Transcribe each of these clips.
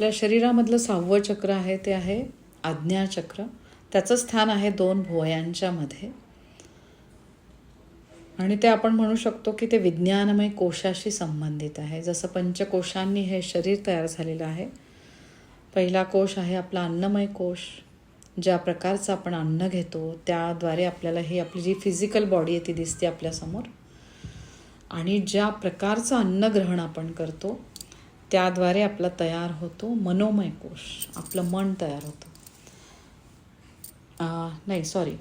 आपल्या शरीरामधलं सहावं चक्र आहे ते आहे आज्ञाचक्र त्याचं स्थान आहे दोन भुवयांच्यामध्ये आणि ते आपण म्हणू शकतो की ते विज्ञानमय कोशाशी संबंधित आहे. जसं पंचकोशांनी हे शरीर तयार झालेलं आहे. पहिला कोश आहे आपला अन्नमय कोश. ज्या प्रकारचं आपण अन्न घेतो त्याद्वारे आपल्याला ही आपली जी फिजिकल बॉडी आहे ती दिसते आपल्यासमोर आणि ज्या प्रकारचं अन्नग्रहण आपण करतो त्याद्वारे आपला तयार होतो मनोमय कोश. आपलं मन तयार होतं. नाही सॉरी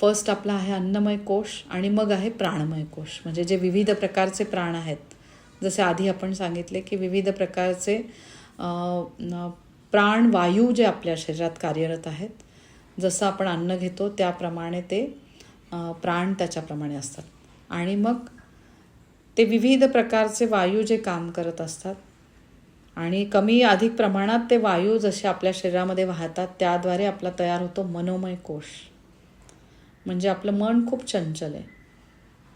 फर्स्ट आपला आहे अन्नमय कोश आणि मग आहे प्राणमय कोश. म्हणजे जे विविध प्रकारचे प्राण आहेत. जसे आधी आपण सांगितले की विविध प्रकारचे प्राणवायू जे आपल्या शरीरात कार्यरत आहेत. जसं आपण अन्न घेतो त्याप्रमाणे ते प्राण त्याच्याप्रमाणे असतात. आणि मग ते विविध प्रकारचे वायू जे काम करत असतात आणि कमी अधिक प्रमाणात ते वायू जसे आपल्या शरीरामध्ये वाहतात त्याद्वारे आपला तयार होतो मनोमय कोश. म्हणजे आपलं मन खूप चंचल आहे.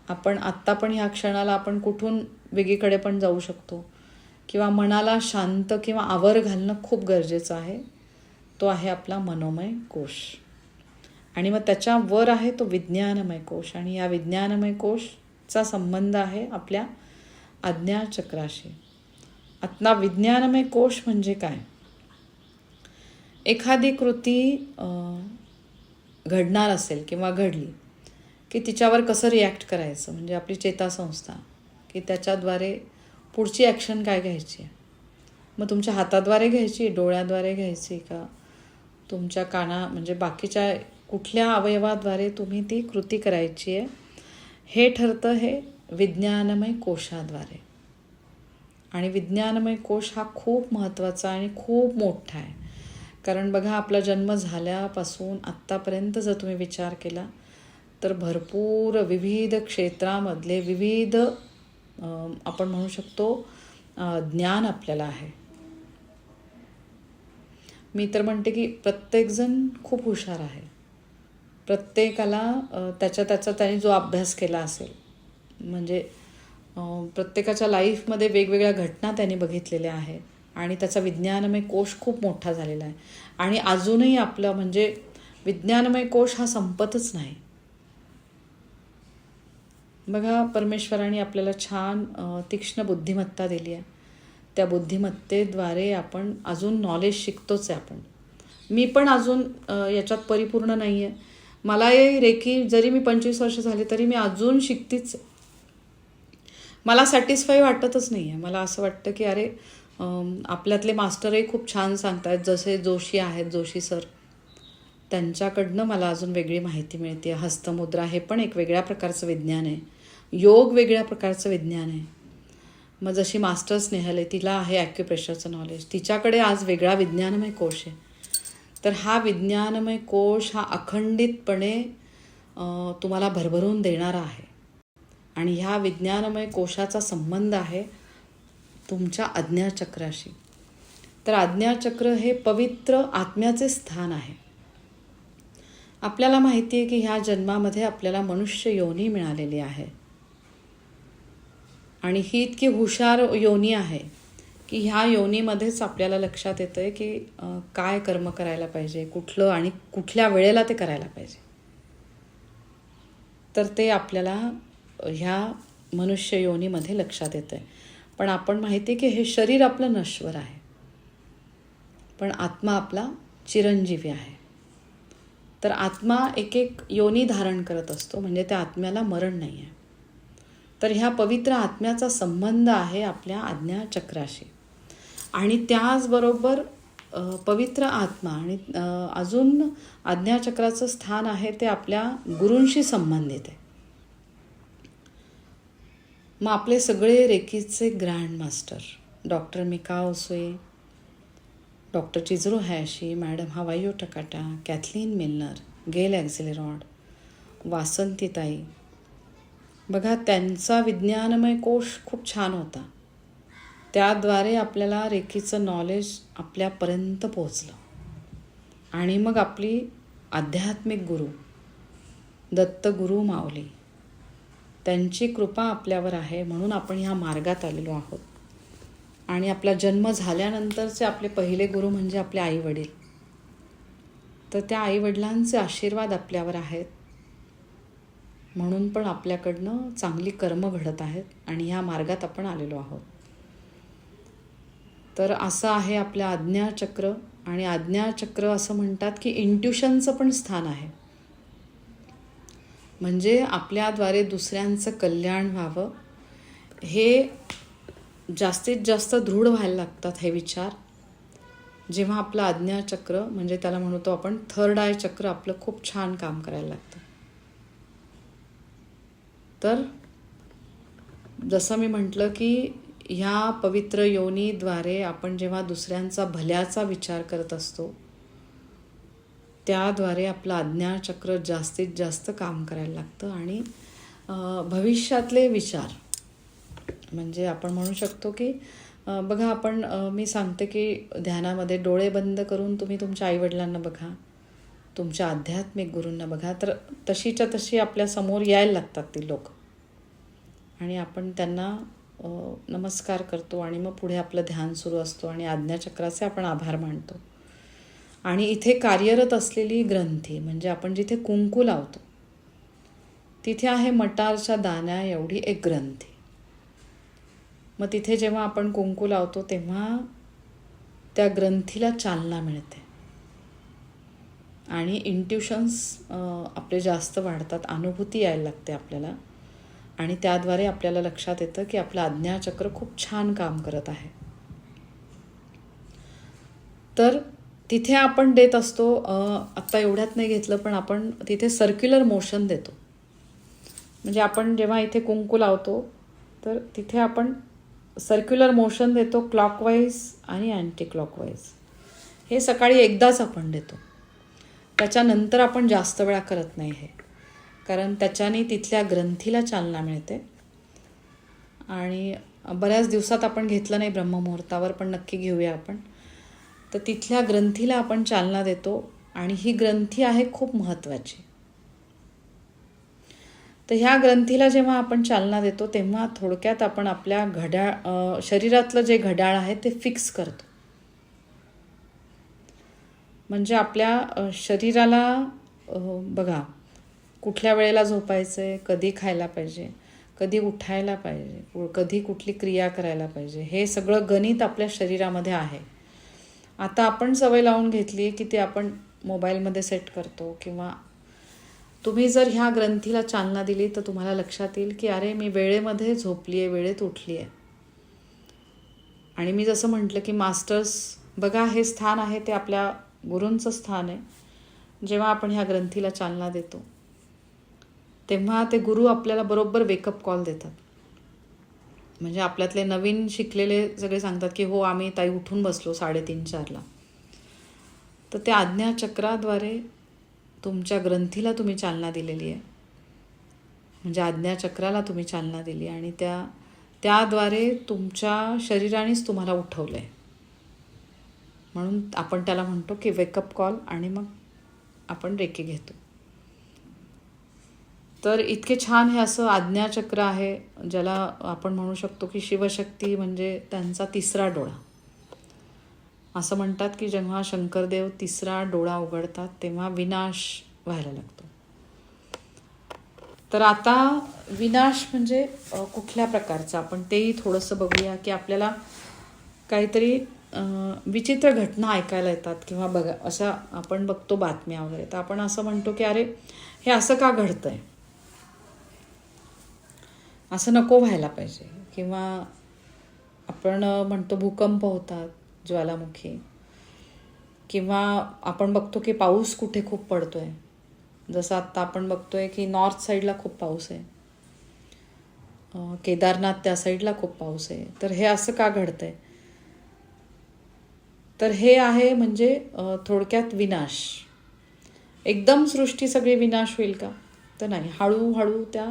आपण आत्ता पण ह्या क्षणाला आपण कुठून वेगळीकडे पण जाऊ शकतो. किंवा मनाला शांत किंवा आवर घालणं खूप गरजेचं आहे. तो आहे आपला मनोमय कोश. आणि मग त्याच्यावर आहे तो विज्ञानमय कोश. आणि या विज्ञानमय कोशचा संबंध आहे आपल्या आज्ञाचक्राशी. आत्मा विज्ञानमय कोश म्हणजे काय? एखादी कृती घडणार असेल किंवा घडली की तिच्यावर कसं रिॲक्ट करायचं? म्हणजे आपली चेतासंस्था की त्याच्याद्वारे पुढची ॲक्शन काय घ्यायची आहे? मग तुमच्या हाताद्वारे घ्यायची डोळ्याद्वारे घ्यायची का तुमच्या काना म्हणजे बाकीच्या कुठल्या अवयवाद्वारे तुम्ही ती कृती करायची आहे? हे ठरतं हे विज्ञानमय कोशाद्वारे. आणि विज्ञानमय कोश हा खूप महत्त्वाचा आणि खूप मोठा आहे. कारण बघा आपला जन्म झाल्यापासून आत्तापर्यंत जर तुम्ही विचार केला तर भरपूर विविध क्षेत्रामधले विविध आपण म्हणू शकतो ज्ञान आपल्याला आहे. मी तर म्हणते की प्रत्येकजण खूप हुशार आहे. प्रत्येकाला त्याच्या त्याचा त्याने जो अभ्यास केला असेल म्हणजे प्रत्येकाच्या लाईफमध्ये वेगवेगळ्या घटना त्यांनी बघितलेल्या आहेत. आणि त्याचा विज्ञानमय कोश खूप मोठा झालेला आहे. आणि अजूनही आपलं म्हणजे विज्ञानमय कोश हा संपतच नाही. बघा परमेश्वराने आपल्याला छान तीक्ष्ण बुद्धिमत्ता दिली आहे. त्या बुद्धिमत्तेद्वारे आपण अजून नॉलेज शिकतोच आहे आपण. मी पण अजून याच्यात परिपूर्ण नाही आहे मला रेकी जरी मी पंचवीस वर्ष झाले तरी मी अजून शिकतीच आहे. मला सॅटिस्फाय वाटतच नाही आहे मला असं वाटतं की अरे आपल्यातले मास्टरही खूप छान सांगतायत जसे जोशी आहेत जोशी सर. त्यांच्याकडनं मला अजून वेगळी माहिती मिळते. हस्तमुद्रा हे पण एक वेगळ्या प्रकारचं विज्ञान आहे. योग वेगळ्या प्रकारचं विज्ञान आहे. मग जशी मास्टर स्नेहल आहे तिला आहे ॲक्युप्रेशरचं नॉलेज तिच्याकडे आज वेगळा विज्ञानमय कोश आहे. तर हा विज्ञानमय कोश हा अखंडितपणे तुम्हाला भरभरून देणारा आहे. आणि ह्या विज्ञानमय कोशाचा संबंध आहे तुमच्या आज्ञाचक्राशी. तर आज्ञाचक्र हे पवित्र आत्म्याचे स्थान आहे. आपल्याला माहिती आहे की ह्या जन्मामध्ये आपल्याला मनुष्य योनी मिळालेली आहे. आणि ही इतकी हुशार योनी आहे की ह्या योनीमध्येच आपल्याला लक्षात येतं आहे की काय कर्म करायला पाहिजे कुठलं आणि कुठल्या वेळेला ते करायला पाहिजे. तर ते आपल्याला ह्या मनुष्य योनीमध्ये लक्षात येतं आहे पण आपण माहिती आहे की हे शरीर आपलं नश्वर आहे. पण आत्मा आपला चिरंजीवी आहे. तर आत्मा एक एक योनी धारण करत असतो म्हणजे त्या आत्म्याला मरण नाही आहे तर ह्या पवित्र आत्म्याचा संबंध आहे आपल्या आज्ञाचक्राशी आणि त्याचबरोबर पवित्र आत्मा आणि अजून आज्ञाचक्राचं स्थान आहे ते आपल्या गुरूंशी संबंधित आहे. मग आपले सगळे रेकीचे grand master doctor Mikao Usui doctor Chujiro Hayashi madam Hawayo Takata Kathleen Milner Gail ॲक्झिलेरॉड वासंतीताई. बघा त्यांचा विज्ञानमय कोश खूप छान होता. त्याद्वारे आपल्याला रेखीचं नॉलेज आपल्यापर्यंत पोचलं आणि मग आपली आध्यात्मिक गुरु दत्तगुरु माऊली. त्यांची कृपा आपल्यावर आहे म्हणून आपण ह्या मार्गात आलेलो आहोत. आणि आपला जन्म झाल्यानंतरचे आपले पहिले गुरु म्हणजे आपले आईवडील. तर त्या आईवडिलांचे आशीर्वाद आपल्यावर आहेत. म्हणून पण आपल्याकडनं चांगली कर्म घडत आहेत आणि ह्या मार्गात आपण आलेलो आहोत. तर असं आहे आपल्या आज्ञाचक्र आणि आज्ञाचक्र असं म्हणतात की इंट्युशनचं पण स्थान आहे. म्हणजे आपल्याद्वारे दुसऱ्यांचं कल्याण व्हावं हे जास्तीत जास्त दृढ व्हायला लागतात हे विचार. जेव्हा आपलं आज्ञाचक्र म्हणजे त्याला म्हणतो आपण थर्ड आय चक्र आपलं खूप छान काम करायला लागतं. तर जसं मी म्हटलं की ह्या पवित्र योनीद्वारे आपण जेव्हा दुसऱ्यांचा भल्याचा विचार करत असतो त्याद्वारे आपलं आज्ञाचक्र जास्तीत जास्त काम करायला लागतं आणि भविष्यातले विचार. म्हणजे आपण म्हणू शकतो की बघा आपण मी सांगते की ध्यानामध्ये डोळे बंद करून तुम्ही तुमच्या आईवडिलांना बघा. तुमच्या आध्यात्मिक गुरूंना बघा. तर तशीच्या तशी आपल्यासमोर यायला लागतात ती लोक. आणि आपण त्यांना नमस्कार करतो आणि मग पुढे आपलं ध्यान सुरू असतो आणि आज्ञाचक्राचे आपण आभार मानतो. आणि इथे कार्यरत असलेली ग्रंथी म्हणजे आपण जिथे कुंकू लावतो तिथे आहे मटारच्या दाण्या एवढी एक ग्रंथी. मग तिथे जेव्हा आपण कुंकू लावतो तेव्हा त्या ग्रंथीला चालना मिळते. आणि इंट्युशन्स आपले जास्त वाढतात अनुभूती यायला लागते आपल्याला. आणि त्याद्वारे आपल्याला लक्षात येतं की आपलं आज्ञाचक्र खूप छान काम करत आहे. तर तिथे आपण देत असतो आत्ता एवढ्यात नाही घेतलं पण आपण तिथे सर्क्युलर मोशन देतो. म्हणजे आपण जेव्हा इथे कुंकू लावतो तर तिथे आपण सर्क्युलर मोशन देतो क्लॉकवाईज आणि अँटी क्लॉकवाईज हे सकाळी एकदाच आपण देतो. त्याच्यानंतर आपण जास्त वेळा करत नाही हे. कारण त्याच्याने तिथल्या ग्रंथीला चालना मिळते. आणि बऱ्याच दिवसात आपण घेतलं नाही ब्रह्ममुहूर्तावर पण नक्की घेऊया आपण. तर तिथल्या ग्रंथीला आपण चालना देतो आणि ही ग्रंथी आहे खूप महत्त्वाची तर ह्या ग्रंथीला जेव्हा आपण चालना देतो तेव्हा थोडक्यात आपण आपल्या घड्याळ शरीरातलं जे घड्याळ आहे ते फिक्स करतो. म्हणजे आपल्या शरीराला बघा कुठल्या वेळेला झोपायचं आहे कधी खायला पाहिजे कधी उठायला पाहिजे कधी कुठली क्रिया करायला पाहिजे हे सगळं गणित आपल्या शरीरामध्ये आहे. आता आपण सवय लावून घेतली की ते आपण मोबाईलमध्ये सेट करतो किंवा तुम्ही जर ह्या ग्रंथीला चालना दिली तर तुम्हाला लक्षात येईल की अरे मी वेळेमध्ये झोपली आहे वेळेत उठली आहे आणि मी जसं म्हटलं की मास्टर्स बघा हे स्थान आहे ते आपल्या गुरूंचं स्थान आहे. जेव्हा आपण ह्या ग्रंथीला चालना देतो तेव्हा ते गुरु आपल्याला बरोबर वेकअप कॉल देतात. म्हणजे आपल्यातले नवीन शिकलेले सगळे सांगतात की हो आम्ही ताई उठून बसलो साडेतीन चारला तर त्या आज्ञाचक्राद्वारे तुमच्या ग्रंथीला तुम्ही चालना दिलेली आहे. म्हणजे आज्ञाचक्राला तुम्ही चालना दिली आणि त्या त्याद्वारे तुमच्या शरीरानेच तुम्हाला उठवलं आहे म्हणून आपण त्याला म्हणतो की वेकअप कॉल आणि मग आपण रेकी घेतो. तर इतके छान हे असं आज्ञाचक्र आहे ज्याला आपण म्हणू शकतो की शिवशक्ती म्हणजे त्यांचा तिसरा डोळा. असं म्हणतात की जेव्हा शंकरदेव तिसरा डोळा उघडतात तेव्हा विनाश व्हायला लागतो. तर आता विनाश म्हणजे कुठल्या प्रकारचा? आपण तेही थोडंसं बघूया की आपल्याला काहीतरी विचित्र घटना ऐकायला येतात किंवा बघा अशा आपण बघतो बातम्या वगैरे. तर आपण असं म्हणतो की अरे हे असं का घडतं आहे असं नको व्हायला पाहिजे. किंवा आपण म्हणतो भूकंप होतात ज्वालामुखी. किंवा आपण बघतो की पाऊस कुठे खूप पडतो आहे जसं आत्ता आपण बघतोय की नॉर्थ साईडला खूप पाऊस आहे. केदारनाथ त्या साईडला खूप पाऊस आहे. तर हे असं का घडतं आहे तर हे आहे म्हणजे थोडक्यात विनाश. एकदम सृष्टी सगळी विनाश होईल का? तर नाही. हळूहळू त्या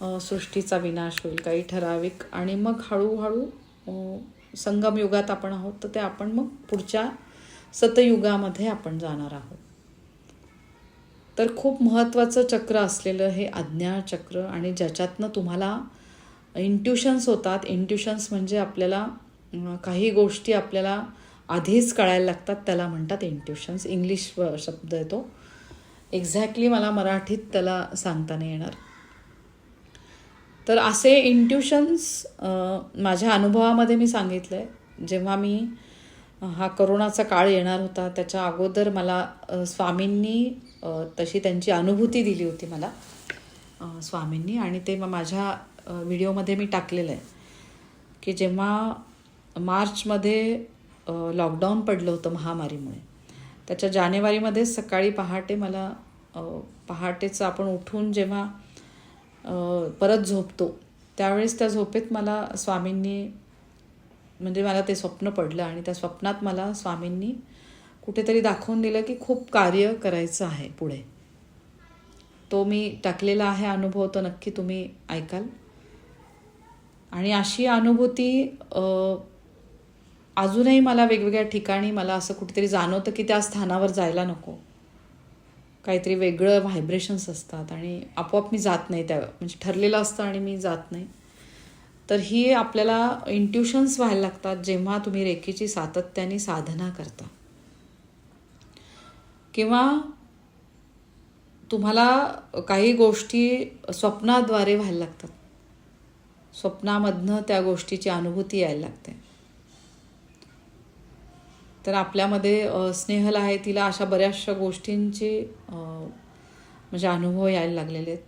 सृष्टीचा विनाश होईल काही ठराविक. आणि मग हळूहळू संगमयुगात आपण आहोत तर ते आपण मग पुढच्या सतयुगामध्ये आपण जाणार आहोत. तर खूप महत्त्वाचं चक्र असलेलं हे आज्ञाचक्र आणि ज्याच्यातनं तुम्हाला इंट्युशन्स होतात. इंट्युशन्स म्हणजे आपल्याला काही गोष्टी आपल्याला आधीच कळायला लागतात त्याला म्हणतात इंट्युशन्स इंग्लिश शब्द येतो. एक्झॅक्टली मला मराठीत त्याला सांगता नाही येणार. तर असे इंट्युशन्स माझ्या अनुभवामध्ये मी सांगितलं आहे जेव्हा मी हा करोनाचा काळ येणार होता त्याच्या अगोदर मला स्वामींनी तशी त्यांची अनुभूती दिली होती मला. स्वामींनी आणि ते मग माझ्या व्हिडिओमध्ये मी टाकलेलं आहे. की जेव्हा मार्चमध्ये लॉकडाऊन पडलं होतं महामारीमुळे त्याच्या जानेवारीमध्येच सकाळी पहाटे मला पहाटेचं आपण उठून जेव्हा परत झोपतो. त्यावेळेस त्या झोपेत मला स्वामींनी म्हणजे मला ते स्वप्न पडलं आणि त्या स्वप्नात मला स्वामींनी कुठेतरी दाखवून दिलं की खूप कार्य करायचं आहे पुढे. तो मी टाकलेला आहे अनुभव तो नक्की तुम्ही ऐकाल. आणि अशी अनुभूती अजूनही मला वेगवेगळ्या ठिकाणी मला असं कुठेतरी जाणवतं की त्या स्थानावर जायला नको. काहीतरी वेगळं व्हायब्रेशन्स असतात आणि आपोआप मी जात नाही त्या म्हणजे ठरलेलं असतं आणि मी जात नाही. तर ही आपल्याला इंट्युशन्स व्हायला लागतात जेव्हा तुम्ही रेखेची सातत्याने साधना करता. किंवा तुम्हाला काही गोष्टी स्वप्नाद्वारे व्हायला लागतात. स्वप्नामधनं त्या गोष्टीची अनुभूती यायला लागते. तर आपल्यामध्ये स्नेहल आहे तिला अशा बऱ्याचशा गोष्टींचे म्हणजे अनुभव यायला लागलेले आहेत.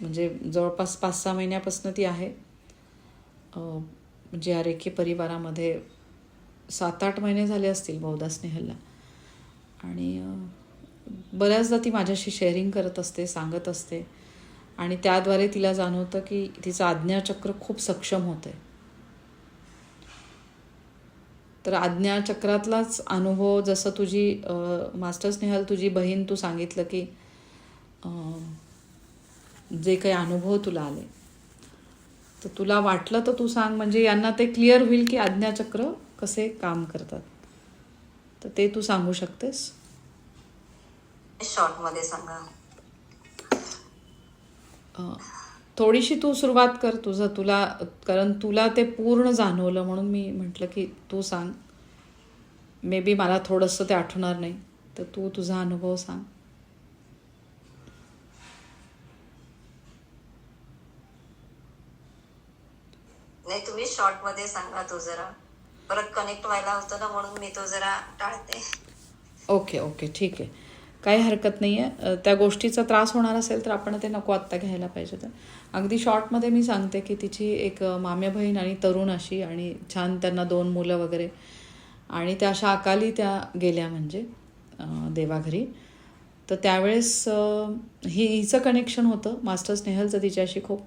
म्हणजे जवळपास पाच सहा महिन्यापासून ती आहे. म्हणजे या रेखी परिवारामध्ये सात आठ महिने झाले असतील बहुधा स्नेहलला. आणि बऱ्याचदा ती माझ्याशी शेअरिंग करत असते सांगत असते. आणि त्याद्वारे तिला जाणवतं की तिचं आज्ञाचक्र खूप सक्षम होतं आहे तर आज्ञाचक्रातलाच अनुभव जसं तुझी मास्टर स्नेहल तुझी बहीण तू सांगितलं की जे काही अनुभव तुला आले. तर तुला वाटलं तर तू सांग म्हणजे यांना ते क्लिअर होईल की आज्ञाचक्र कसे काम करतात. तर ते तू सांगू शकतेस? शॉर्टमध्ये सांगा. थोडीशी तू सुरुवात कर तुझं तुला कारण तुला ते पूर्ण जाणवलं म्हणून मी म्हटलं की तू सांग. मे बी मला थोडंसं ते आठवणार नाही तर तू तुझा अनुभव सांग. नाही तुम्ही शॉर्टमध्ये सांगा तो जरा. परत कनेक्ट व्हायला होतं ना म्हणून मी तो जरा टाळते. ओके ओके ठीक आहे. काही हरकत नाही आहे त्या गोष्टीचा त्रास होणार असेल तर आपण ते नको आत्ता घ्यायला पाहिजे तर अगदी शॉर्टमध्ये मी सांगते की तिची एक माम्या बहीण आणि तरुण अशी आणि छान त्यांना दोन मुलं वगैरे आणि त्या अशा अकाली त्या गेल्या म्हणजे देवाघरी. तर त्यावेळेस ही हिचं कनेक्शन होतं. मास्टर स्नेहलचं तिच्याशी खूप.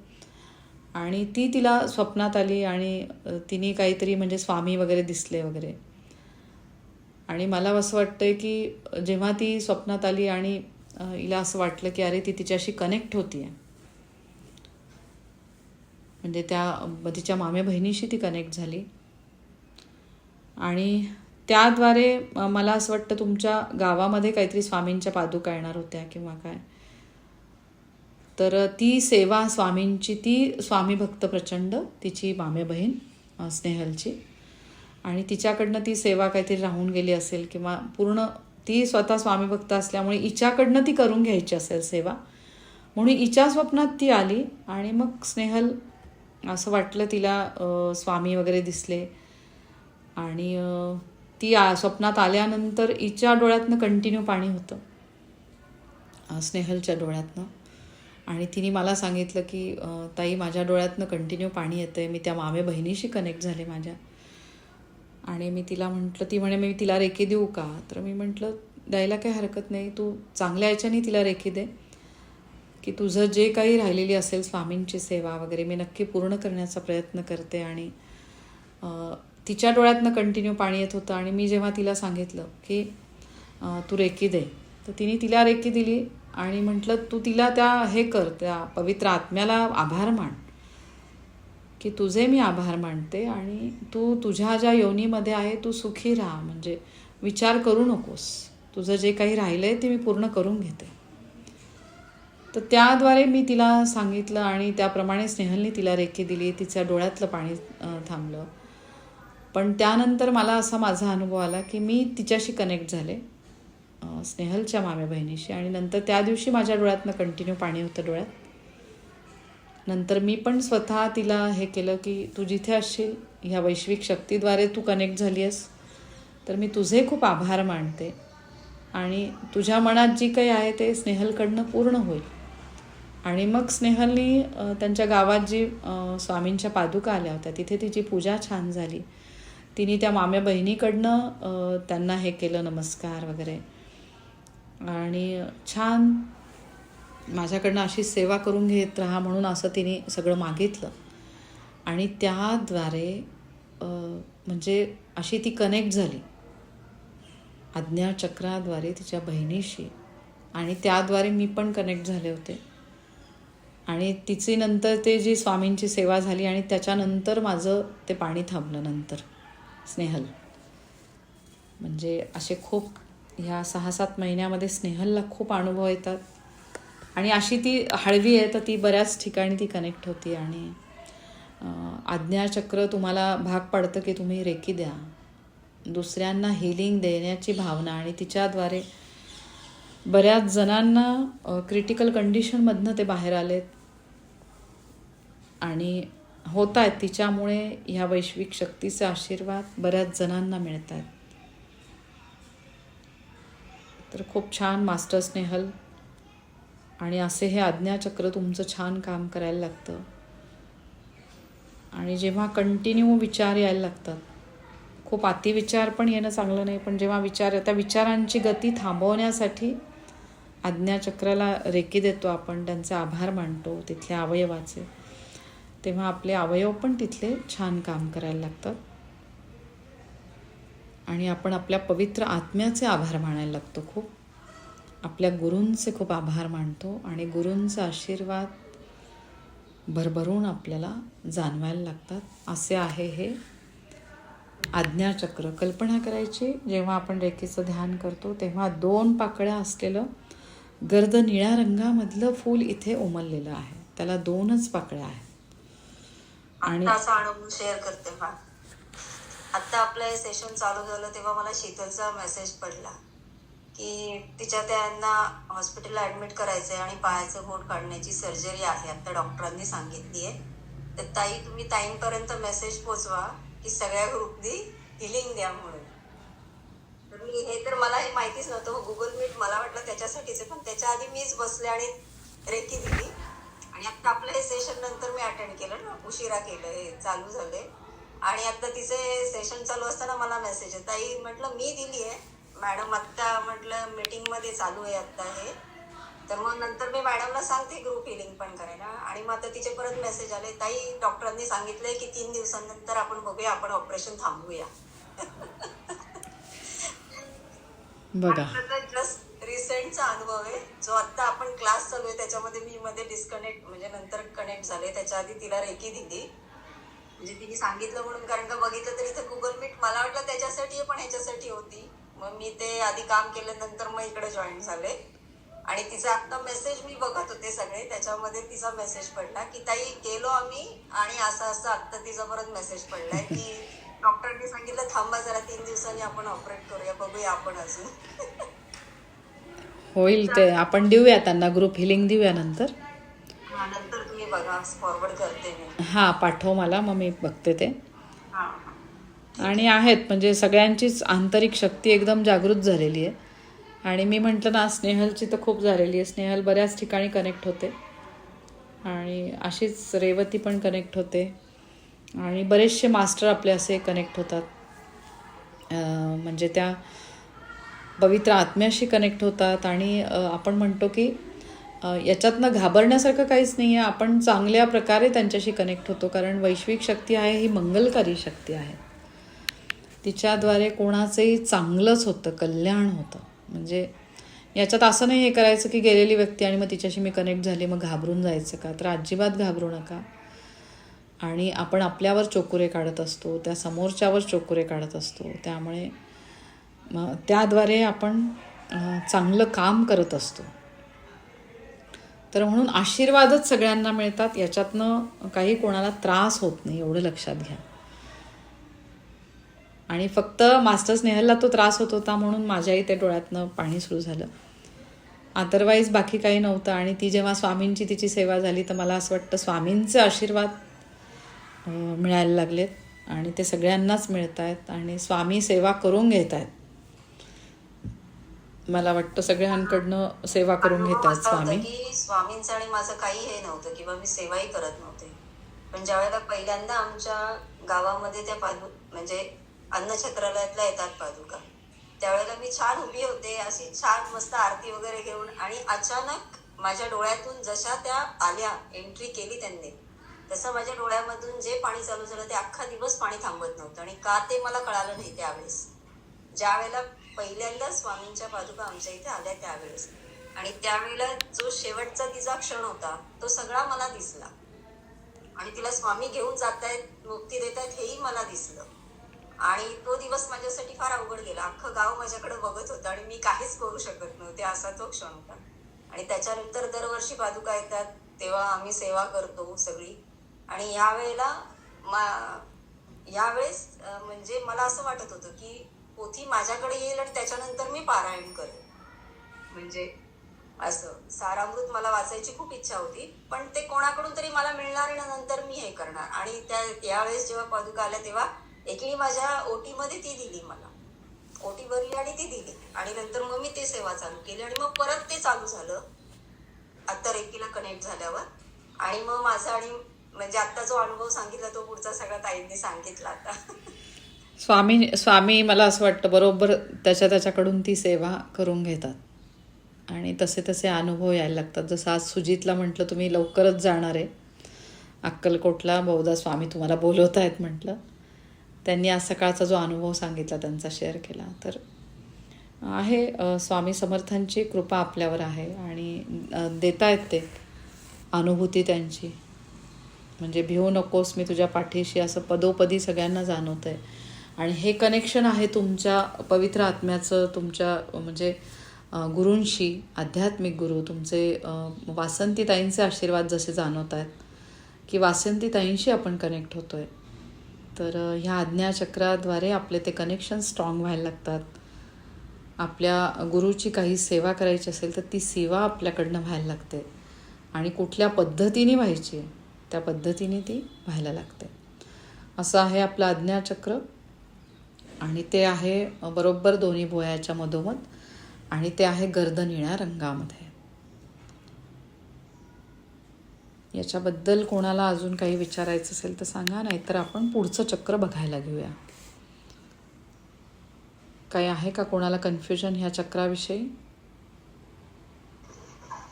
आणि ती तिला स्वप्नात आली आणि तिने काहीतरी म्हणजे स्वामी वगैरे दिसले वगैरे. आणि मला असं वाटतंय की जेव्हा ती स्वप्नात आली आणि हिला असं वाटलं की अरे ती तिच्याशी कनेक्ट होती आहे म्हणजे त्या तिच्या मामे बहिणीशी ती कनेक्ट झाली. आणि त्याद्वारे मला असं वाटतं तुमच्या गावामध्ये काहीतरी स्वामींच्या पादुका येणार होत्या किंवा काय. तर ती सेवा स्वामींची ती स्वामी भक्त प्रचंड तिची मामे बहीण स्नेहलची. आणि तिच्याकडनं ती सेवा काहीतरी राहून गेली असेल किंवा पूर्ण ती स्वतः स्वामीभक्त असल्यामुळे हिच्याकडनं ती करून घ्यायची असेल सेवा. म्हणून हिच्या स्वप्नात ती आली आणि मग स्नेहल असं वाटलं तिला स्वामी वगैरे दिसले. आणि ती आ स्वप्नात आल्यानंतर हिच्या डोळ्यातनं कंटिन्यू पाणी होतं. स्नेहलच्या डोळ्यातनं. आणि तिने मला सांगितलं की ताई माझ्या डोळ्यातनं कंटिन्यू पाणी येतं आहे मी त्या मामे बहिणीशी कनेक्ट झाले माझ्या. आणि मी तिला म्हटलं ती म्हणे मी तिला रेखे देऊ का? तर मी म्हटलं द्यायला काही हरकत नाही तू चांगल्या याच्याने तिला रेखे दे की तुझं जे काही राहिलेली असेल स्वामींची सेवा वगैरे मी नक्की पूर्ण करण्याचा प्रयत्न करते. आणि तिच्या डोळ्यातनं कंटिन्यू पाणी येत होतं आणि मी जेव्हा तिला सांगितलं की तू रेकी दे तर तिने तिला रेकी दिली आणि म्हटलं तू तिला त्या हे कर त्या पवित्र आत्म्याला आभार मान की तुझे मी आभार मानते आणि तू तुझ्या ज्या योनीमध्ये आहे तू सुखी राहा. म्हणजे विचार करू नकोस. तुझं जे काही राहिलं आहे ते मी पूर्ण करून घेते. तर त्याद्वारे मी तिला सांगितलं आणि त्याप्रमाणे स्नेहलने तिला रेखी दिली तिच्या डोळ्यातलं पाणी थांबलं. पण त्यानंतर मला असा माझा अनुभव आला की मी तिच्याशी कनेक्ट झाले स्नेहलच्या माम्या बहिणीशी. आणि नंतर त्या दिवशी माझ्या डोळ्यातनं कंटिन्यू पाणी होतं डोळ्यात. नंतर मी पण स्वतः तिला हे केलं की तू जिथे असशील ह्या वैश्विक शक्तीद्वारे तू कनेक्ट झाली आहेस तर मी तुझे खूप आभार मानते. आणि तुझ्या मनात जी काही आहे ते स्नेहलकडनं पूर्ण होईल. आणि मग स्नेहलनी त्यांच्या गावात जी स्वामींच्या पादुका आल्या होत्या तिथे तिची पूजा छान झाली. तिने त्या माम्या बहिणीकडनं त्यांना हे केलं नमस्कार वगैरे. आणि छान माझ्याकडनं अशी सेवा करून घेत राहा म्हणून असं तिने सगळं मागितलं. आणि त्याद्वारे म्हणजे अशी ती कनेक्ट झाली. आज्ञाचक्राद्वारे तिच्या बहिणीशी. आणि त्याद्वारे मी पण कनेक्ट झाले होते. आणि तिची नंतर ते जी स्वामींची सेवा झाली आणि त्याच्यानंतर माझं ते पाणी थांबलं नंतर स्नेहल. म्हणजे असे खूप ह्या सहा सात महिन्यामध्ये स्नेहलला खूप अनुभव येतात. आणि अशी ती हळवी आहे तर ती बऱ्याच ठिकाणी ती कनेक्ट होती आणि आज्ञाचक्र तुम्हाला भाग पडतं की तुम्ही रेकी द्या. दुसऱ्यांना हिलिंग देण्याची भावना आणि तिच्याद्वारे बऱ्याच जणांना क्रिटिकल कंडिशनमधनं ते बाहेर आलेत. आणि होत आहेत तिच्यामुळे ह्या वैश्विक शक्तीचे आशीर्वाद बऱ्याच जणांना मिळत आहेत तर खूप छान मास्टर स्नेहल. आणि असे हे आज्ञाचक्र तुमचं छान काम करायला लागतं. आणि जेव्हा कंटिन्यू विचार यायला लागतात. खूप अतिविचार पण येणं चांगलं नाही पण जेव्हा विचार त्या विचारांची गती थांबवण्यासाठी आज्ञाचक्राला रेकी देतो आपण त्यांचे आभार मानतो तिथल्या अवयवाचे. तेव्हा आपले अवयव पण तिथले छान काम करायला लागतात. आणि आपण आपल्या पवित्र आत्म्याचे आभार मानायला लागतो खूप. आपल्या गुरूंचे खूप आभार मानतो आणि गुरूंचा आशीर्वाद भरभरून आपल्याला जाणवायला लागतात. असे आहे हे आज्ञाचक्र. कल्पना करायची जेव्हा आपण रेखेचं ध्यान करतो तेव्हा दोन पाकळ्या असलेलं गर्द निळ्या रंगामधलं फूल इथे उमललेलं आहे. त्याला दोनच पाकळ्या आहेत. आणि असा अनुभव शेअर करते हा. आता आपलं हे सेशन चालू झालं तेव्हा मला शीतलचा मेसेज पडला. की तिच्या त्यांना हॉस्पिटलला ऍडमिट आहे आणि पायाचं बोट काढण्याची सर्जरी आहे. आता डॉक्टरांनी सांगितली आहे. तर ताई तुम्ही ताईंपर्यंत मेसेज पोचवा की सगळ्या ग्रुपनी हिलिंग द्या म्हणून. तर मी हे तर मला हे माहितीच नव्हतं. हो, गुगल मीट मला वाटलं त्याच्यासाठीच आहे. पण त्याच्या आधी मीच बसले आणि रेकी दिली. आणि आता आपलं हे सेशन नंतर मी अटेंड केलं ना. उशिरा केलं हे चालू झाले आणि आता तिचे सेशन चालू असताना मला मेसेज आहे ताई म्हटलं मी दिली आहे मॅडम आत्ता म्हटलं मीटिंगमध्ये चालू आहे आत्ता हे. तर मग नंतर मी मॅडमला सांगते ग्रुप हिलिंग पण करायला. आणि मग आता तिचे परत मेसेज आले. ताई डॉक्टरांनी सांगितलंय की तीन दिवसांनंतर आपण बघूया आपण ऑपरेशन थांबवूया. बघा. जस्ट रिसेंटचा अनुभव आहे. जो आता आपण क्लास चालू आहे त्याच्यामध्ये मी मध्ये डिस्कनेक्ट म्हणजे नंतर कनेक्ट झाले. त्याच्या आधी तिला रेकी दिली. म्हणजे तिने सांगितलं म्हणून कारण का बघितलं तर इथं गुगल मीट मला वाटलं त्याच्यासाठी पण ह्याच्यासाठी होती. मग मी ते आधी काम केल्यानंतर मग इकडे जॉईन झाले. आणि तिचा आता मेसेज मी बघत होते सगळे त्याच्यामध्ये तिचा मेसेज पडला की ताई गेलो आम्ही आणि असं असं आत्ता तिचा परत मेसेज पडलाय. की डॉक्टरनी सांगितलं थांबा जरा तीन दिवसांनी आपण ऑपरेट करूया बघूया आपण अजून. होईल ते. आपण देऊया त्यांना ग्रुप हिलिंग देऊया नंतर. हा, नंतर तुम्ही बघा फॉरवर्ड करते मी. हां पाठव मला मग मी बघते ते. आणि आहेत म्हणजे सगळ्यांचीच आंतरिक शक्ती एकदम जागृत झालेली आहे. आणि मी म्हटलं ना स्नेहलची तर खूप झालेली आहे. स्नेहल बऱ्याच ठिकाणी कनेक्ट होते. आणि अशीच रेवती पण कनेक्ट होते. आणि बरेचसे मास्टर आपले असे कनेक्ट होतात. म्हणजे त्या पवित्र आत्म्याशी कनेक्ट होतात. आणि आपण म्हणतो की याच्यातनं घाबरण्यासारखं काहीच नाही आहे. आपण चांगल्या प्रकारे त्यांच्याशी कनेक्ट होतो. कारण वैश्विक शक्ती आहे ही मंगलकारी शक्ती आहे. तिच्याद्वारे कोणाचंही चांगलंच होतं कल्याण होतं. म्हणजे याच्यात असं नाही हे करायचं की गेलेली व्यक्ती आणि मग तिच्याशी मी कनेक्ट झाली मग घाबरून जायचं का? तर अजिबात घाबरू नका. आणि आपण आपल्यावर चोकुरे काढत असतो त्या समोरच्यावर चोकुरे काढत असतो. त्यामुळे मग त्याद्वारे आपण चांगलं काम करत असतो. तर म्हणून आशीर्वादच सगळ्यांना मिळतात. याच्यातनं काही कोणाला त्रास होत नाही एवढं लक्षात घ्या. आणि फक्त मास्टर स्नेहलला तो त्रास होत होता म्हणून माझ्याही ते डोळ्यातनं पाणी सुरू झालं. अदरवाईज बाकी काही नव्हतं आणि ती जेव्हा स्वामींची तिची सेवा झाली तर मला असं वाटतं स्वामींचे आशीर्वाद मिळायला लागलेत आणि ते सगळ्यांनाच मिळत आहेत आणि स्वामी सेवा करून घेत आहेत मला वाटतं सगळ्यांकडनं सेवा करून घेत आहेत स्वामी. स्वामींचं आणि माझं काही हे नव्हतं किंवा मी सेवाही करत नव्हते. पण ज्यावेळेला पहिल्यांदा आमच्या गावामध्ये त्या पादू अन्न अन्नछत्रालयातल्या येतात पादुका. त्यावेळेला मी छान उभी होते अशी छान मस्त आरती वगैरे घेऊन आणि अचानक माझ्या डोळ्यातून जशा त्या आल्या एंट्री केली त्यांनी तसं माझ्या डोळ्यामधून जे पाणी चालू झालं ते अख्खा दिवस पाणी थांबत नव्हतं आणि का ते मला कळालं नाही त्यावेळेस. ज्या वेळेला पहिल्यांदा स्वामींच्या पादुका आमच्या इथे आल्या त्यावेळेस. आणि त्यावेळेला जो शेवटचा तिचा क्षण होता तो सगळा मला दिसला. आणि तिला स्वामी घेऊन जातायत मुक्ती देत आहेत हेही मला दिसलं. आणि तो दिवस माझ्यासाठी फार अवघड गेला. अख्खं गाव माझ्याकडे बघत होतं आणि मी काहीच करू शकत नव्हते असा तो क्षण होता. आणि त्याच्यानंतर दरवर्षी पादुका येतात तेव्हा आम्ही सेवा करतो सगळी. आणि यावेळेला मा यावेळेस म्हणजे मला असं वाटत होतं की पोथी माझ्याकडे येईल आणि त्याच्यानंतर मी पारायण करेन. म्हणजे असं. सारामृत मला वाचायची खूप इच्छा होती पण ते कोणाकडून तरी मला मिळणार आणि नंतर मी हे करणार. आणि त्या यावेळेस जेव्हा पादुका आल्या तेव्हा एकली माझ्या ओटीमध्ये ती दिली मला. ओटी भरली आणि ती दिली. आणि नंतर मग मी ते सेवा चालू केली आणि मग परत ते चालू झालं. आता रेकीला कनेक्ट झाल्यावर. आणि मग माझा आणि म्हणजे आता जो अनुभव सांगितला तो पुढचा सगळा ताईंनी सांगितला आता. स्वामी स्वामी मला असं वाटतं बरोबर त्याच्या त्याच्याकडून ती सेवा करून घेतात. आणि तसे तसे अनुभव यायला लागतात. जसं आज सुजितला म्हटलं तुम्ही लवकरच जाणार आहे. अक्कलकोटला बहुधा स्वामी तुम्हाला बोलवत आहेत म्हटलं. त्यांनी आज सकाळचा जो अनुभव सांगितला त्यांचा शेअर केला. तर आहे स्वामी समर्थांची कृपा आपल्यावर आहे आणि देता देतायत ते अनुभूती त्यांची. म्हणजे भिवू नकोस मी तुझ्या पाठीशी असं पदोपदी सगळ्यांना जाणवतं आहे आणि हे कनेक्शन आहे तुमच्या पवित्र आत्म्याचं तुमच्या म्हणजे गुरूंशी आध्यात्मिक गुरु तुमचे वासंतीताईंचे आशीर्वाद जसे जाणवत आहेत की वासंतीताईंशी आपण कनेक्ट होतो आहे तर ह्या आज्ञाचक्राद्वारे आपले ते कनेक्शन स्ट्रॉंग व्हायला लागतात. आपल्या गुरुची काही सेवा करायची असेल तर ती सेवा आपल्याकडनं व्हायला लागते. आणि कुठल्या पद्धतीने व्हायची त्या पद्धतीने ती व्हायला लागते. असं आहे आपलं आज्ञाचक्र आणि ते आहे बरोबर दोन्ही भोयाच्या मधोमध. आणि ते आहे गर्द निळ्या रंगामध्ये. याच्याबद्दल कोणाला अजून काही विचारायचं असेल तर सांगा नाहीतर आपण पुढचं चक्र बघायला घेऊया. काही आहे का कोणाला कन्फ्युजन ह्या चक्राविषयी?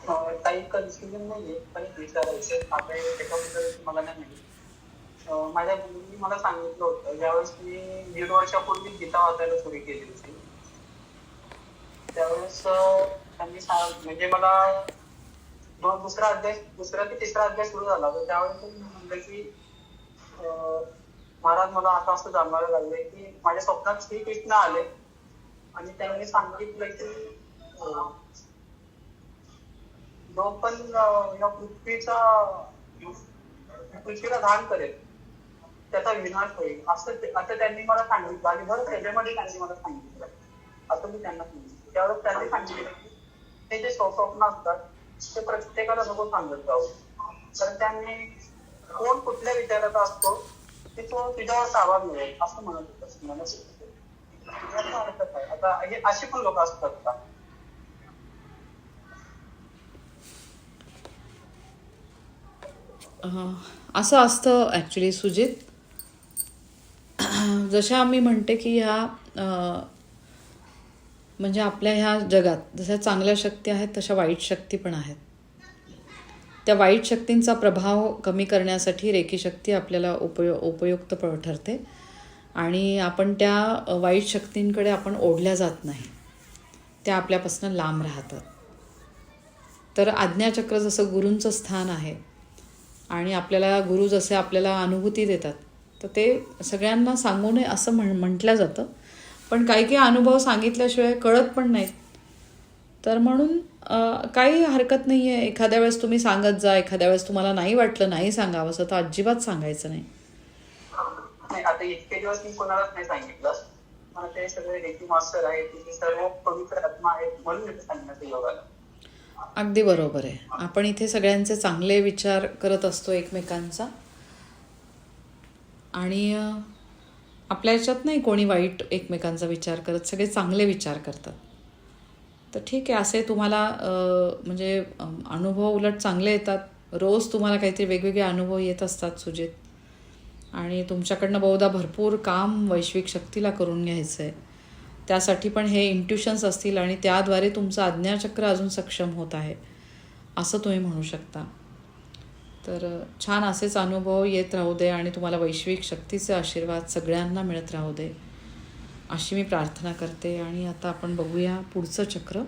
काही कन्फ्युजन नाहीये पण एक विचारायचं त्याच्याबद्दल मला नाही माहिती. माझ्या गुरुनी मला सांगितलं होतं ज्यावेळेस मी दीड वर्षापूर्वी गीता वाचायला सुरू केली होती त्यावेळेस त्यांनी सांग म्हणजे मला मग दुसरा अध्याय दुसरा ते तिसरा अध्याय सुरू झाला. तर त्यावेळेस त्यांनी म्हणलं की अं, महाराज मला असं असं जाणवायला लागलंय की माझ्या स्वप्नात श्रीकृष्ण आले. आणि त्यांनी सांगितलं की जो पण या पृथ्वीचा पृथ्वीला धान करेल त्याचा विनाश होईल. असं आता त्यांनी मला सांगितलं. आणि भर त्याच्यामध्ये त्यांनी मला सांगितलं. असं मी त्यांना सांगितलं. त्यावेळेस त्यांनी सांगितलं की ते जे स्वप्न असतात ते प्रत्येकाला नको सांगत जाऊ. तर त्यांनी कोण कुठल्या विचाराचा असतो की तो तुझ्यावर ताबा मिळेल असं म्हणत होतं. मला अर्थ काय आता हे असे पण लोक असतात का? असं असतं ॲक्च्युली सुजित. जशा आम्ही म्हणते की ह्या म्हणजे आपल्या ह्या जगात जशा चांगल्या शक्ती आहेत तशा वाईट शक्ती पण आहेत. त्या वाईट शक्तींचा प्रभाव कमी करण्यासाठी रेकी शक्ती आपल्याला उपयो उपयुक्त प ठरते. आणि आपण त्या वाईट शक्तींकडे आपण ओढल्या जात नाही. त्या आपल्यापासून लांब राहतात. तर आज्ञाचक्र जसं गुरूंचं स्थान आहे आणि आपल्याला गुरु जसे आपल्याला अनुभूती देतात तर ते सगळ्यांना सांगू नये असं म्हण म्हटलं जातं. पण काही काही अनुभव सांगितल्याशिवाय कळत पण नाहीत. तर म्हणून काही हरकत नाही आहे एखाद्या वेळेस तुम्ही सांगत जा एखाद्या वेळेस तुम्हाला नाही वाटलं नाही सांगावं असं तर अजिबात सांगायचं नाही. नाही आता इतके दिवस मी कोणालाच नाही सांगितलं. मला ते सगळे रेकी मास्टर आहेत तिथे सर्व पवित्र आत्मा आहेत म्हणून मी ते सांगण्याचं योग आला अगदी बरोबर आहे. आपण इथे सगळ्यांचे चांगले विचार करत असतो एकमेकांचा. आणि आपल्या याच्यात नाही कोणी वाईट एकमेकांचा विचार करत सगळे चांगले विचार करतात. तर ठीक आहे असे तुम्हाला म्हणजे अनुभव उलट चांगले येतात. रोज तुम्हाला काहीतरी वेगवेगळे अनुभव येत असतात सुजित. आणि तुमच्याकडनं बहुधा भरपूर काम वैश्विक शक्तीला करून घ्यायचं आहे त्यासाठी पण हे इंट्युशन्स असतील आणि त्याद्वारे तुमचं आज्ञाचक्र अजून सक्षम होत आहे. असं तुम्ही म्हणू शकता. तर छान असेच अनुभव येत राहू दे आणि तुम्हाला वैश्विक शक्तीचे आशीर्वाद सगळ्यांना मिळत राहू दे. अशी मी प्रार्थना करते आणि आता आपण बघूया पुढचं चक्र.